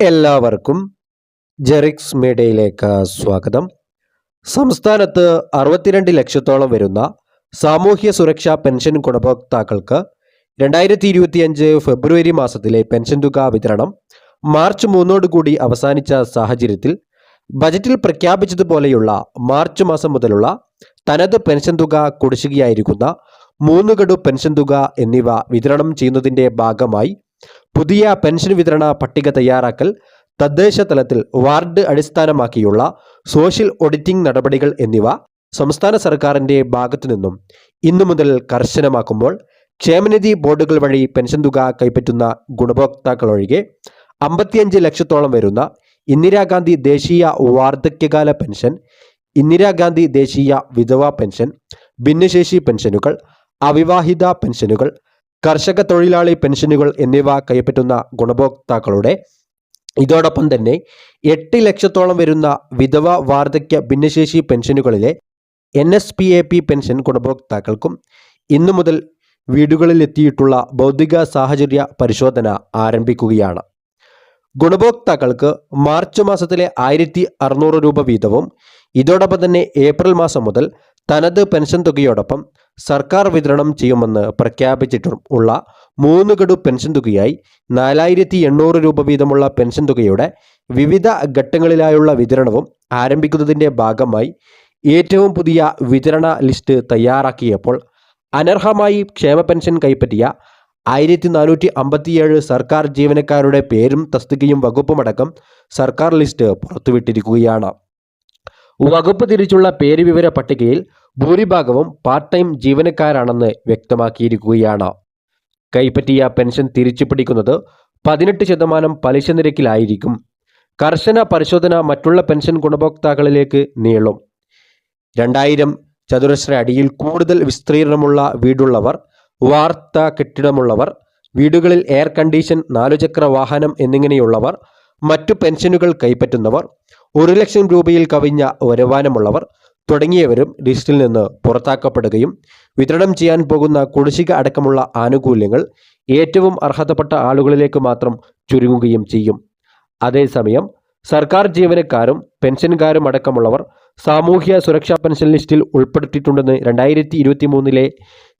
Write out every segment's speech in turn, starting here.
എല്ലാവർക്കും ജെറിക്സ് മീഡിയയിലേക്ക് സ്വാഗതം. സംസ്ഥാനത്ത് അറുപത്തിരണ്ട് ലക്ഷത്തോളം വരുന്ന സാമൂഹ്യ സുരക്ഷാ പെൻഷൻ ഗുണഭോക്താക്കൾക്ക് രണ്ടായിരത്തി ഇരുപത്തിയഞ്ച് ഫെബ്രുവരി മാസത്തിലെ പെൻഷൻ തുക വിതരണം മാർച്ച് മൂന്നോടുകൂടി അവസാനിച്ച സാഹചര്യത്തിൽ ബജറ്റിൽ പ്രഖ്യാപിച്ചതുപോലെയുള്ള മാർച്ച് മാസം മുതലുള്ള തനത് പെൻഷൻ തുക കുടിശ്ശികയായിരിക്കുന്ന മൂന്നുകടു പെൻഷൻ തുക എന്നിവ വിതരണം ചെയ്യുന്നതിന്റെ ഭാഗമായി പുതിയ പെൻഷൻ വിതരണ പട്ടിക തയ്യാറാക്കൽ തദ്ദേശ തലത്തിൽ വാർഡ് അടിസ്ഥാനമാക്കിയുള്ള സോഷ്യൽ ഓഡിറ്റിംഗ് നടപടികൾ എന്നിവ സംസ്ഥാന സർക്കാരിന്റെ ഭാഗത്തു നിന്നും ഇന്നു മുതൽ കർശനമാക്കുമ്പോൾ ക്ഷേമനിധി ബോർഡുകൾ വഴി പെൻഷൻ തുക കൈപ്പറ്റുന്ന ഗുണഭോക്താക്കളൊഴികെ അമ്പത്തിയഞ്ച് ലക്ഷത്തോളം വരുന്ന ഇന്ദിരാഗാന്ധി ദേശീയ വാർദ്ധക്യകാല പെൻഷൻ ഇന്ദിരാഗാന്ധി ദേശീയ വിധവാ പെൻഷൻ ഭിന്നശേഷി പെൻഷനുകൾ അവിവാഹിത പെൻഷനുകൾ കർഷക തൊഴിലാളി പെൻഷനുകൾ എന്നിവ കൈപ്പറ്റുന്ന ഗുണഭോക്താക്കളുടെ ഇതോടൊപ്പം തന്നെ എട്ട് ലക്ഷത്തോളം വരുന്ന വിധവ വാർദ്ധക്യ ഭിന്നശേഷി പെൻഷനുകളിലെ N S P A P pension ഗുണഭോക്താക്കൾക്കും ഇന്നു മുതൽ വീടുകളിലെത്തിയിട്ടുള്ള ഭൗതിക സാഹചര്യ പരിശോധന ആരംഭിക്കുകയാണ്. ഗുണഭോക്താക്കൾക്ക് മാർച്ച് മാസത്തിലെ ആയിരത്തി അറുന്നൂറ് രൂപ വീതവും ഇതോടൊപ്പം തന്നെ ഏപ്രിൽ മാസം മുതൽ തനത് പെൻഷൻ തുകയോടൊപ്പം സർക്കാർ വിതരണം ചെയ്യുമെന്ന് പ്രഖ്യാപിച്ചിട്ടും ഉള്ള മൂന്ന് ഗഡു പെൻഷൻ തുകയായി നാലായിരത്തി എണ്ണൂറ് രൂപ വീതമുള്ള പെൻഷൻ തുകയുടെ വിവിധ ഘട്ടങ്ങളിലായുള്ള വിതരണവും ആരംഭിക്കുന്നതിന്റെ ഭാഗമായി ഏറ്റവും പുതിയ വിതരണ ലിസ്റ്റ് തയ്യാറാക്കിയപ്പോൾ അനർഹമായി ക്ഷേമ പെൻഷൻ കൈപ്പറ്റിയ ആയിരത്തി നാനൂറ്റി അമ്പത്തിയേഴ് സർക്കാർ ജീവനക്കാരുടെ പേരും തസ്തികയും വകുപ്പുമടക്കം സർക്കാർ ലിസ്റ്റ് പുറത്തുവിട്ടിരിക്കുകയാണ്. വകുപ്പ് തിരിച്ചുള്ള പേര് വിവര പട്ടികയിൽ ഭൂരിഭാഗവും പാർട്ട് ടൈം ജീവനക്കാരാണെന്ന് വ്യക്തമാക്കിയിരിക്കുകയാണ്. കൈപ്പറ്റിയ പെൻഷൻ തിരിച്ചു പിടിക്കുന്നത് പതിനെട്ട് ശതമാനം പലിശ നിരക്കിലായിരിക്കും. കർശന പരിശോധന മറ്റുള്ള പെൻഷൻ ഗുണഭോക്താക്കളിലേക്ക് നീളും. രണ്ടായിരം ചതുരശ്ര അടിയിൽ കൂടുതൽ വിസ്തീർണമുള്ള വീടുള്ളവർ വാർത്ത കെട്ടിടമുള്ളവർ വീടുകളിൽ എയർ കണ്ടീഷൻ നാലുചക്ര വാഹനം എന്നിങ്ങനെയുള്ളവർ മറ്റു പെൻഷനുകൾ കൈപ്പറ്റുന്നവർ ഒരു ലക്ഷം രൂപയിൽ കവിഞ്ഞ വരുമാനമുള്ളവർ തുടങ്ങിയവരും ലിസ്റ്റിൽ നിന്ന് പുറത്താക്കപ്പെടുകയും വിതരണം ചെയ്യാൻ പോകുന്ന കുടിശ്ശിക അടക്കമുള്ള ആനുകൂല്യങ്ങൾ ഏറ്റവും അർഹതപ്പെട്ട ആളുകളിലേക്ക് മാത്രം ചുരുങ്ങുകയും ചെയ്യും. അതേസമയം സർക്കാർ ജീവനക്കാരും പെൻഷൻകാരും അടക്കമുള്ളവർ സാമൂഹ്യ സുരക്ഷാ പെൻഷൻ ലിസ്റ്റിൽ ഉൾപ്പെടുത്തിയിട്ടുണ്ടെന്ന് രണ്ടായിരത്തി ഇരുപത്തി മൂന്നിലെ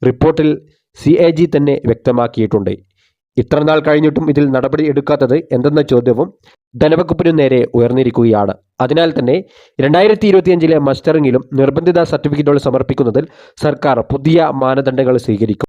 റിപ്പോർട്ടിൽ സി എ ജി തന്നെ വ്യക്തമാക്കിയിട്ടുണ്ട്. ഇത്രനാൾ കഴിഞ്ഞിട്ടും ഇതിൽ നടപടി എടുക്കാത്തത് എന്തെന്ന ചോദ്യവും ധനവകുപ്പിനു നേരെ ഉയർന്നിരിക്കുകയാണ്. അതിനാൽ തന്നെ രണ്ടായിരത്തി ഇരുപത്തിയഞ്ചിലെ മസ്റ്ററിങ്ങിലും നിർബന്ധിത സർട്ടിഫിക്കറ്റുകൾ സമർപ്പിക്കുന്നതിൽ സർക്കാർ പുതിയ മാനദണ്ഡങ്ങൾ സ്വീകരിക്കും.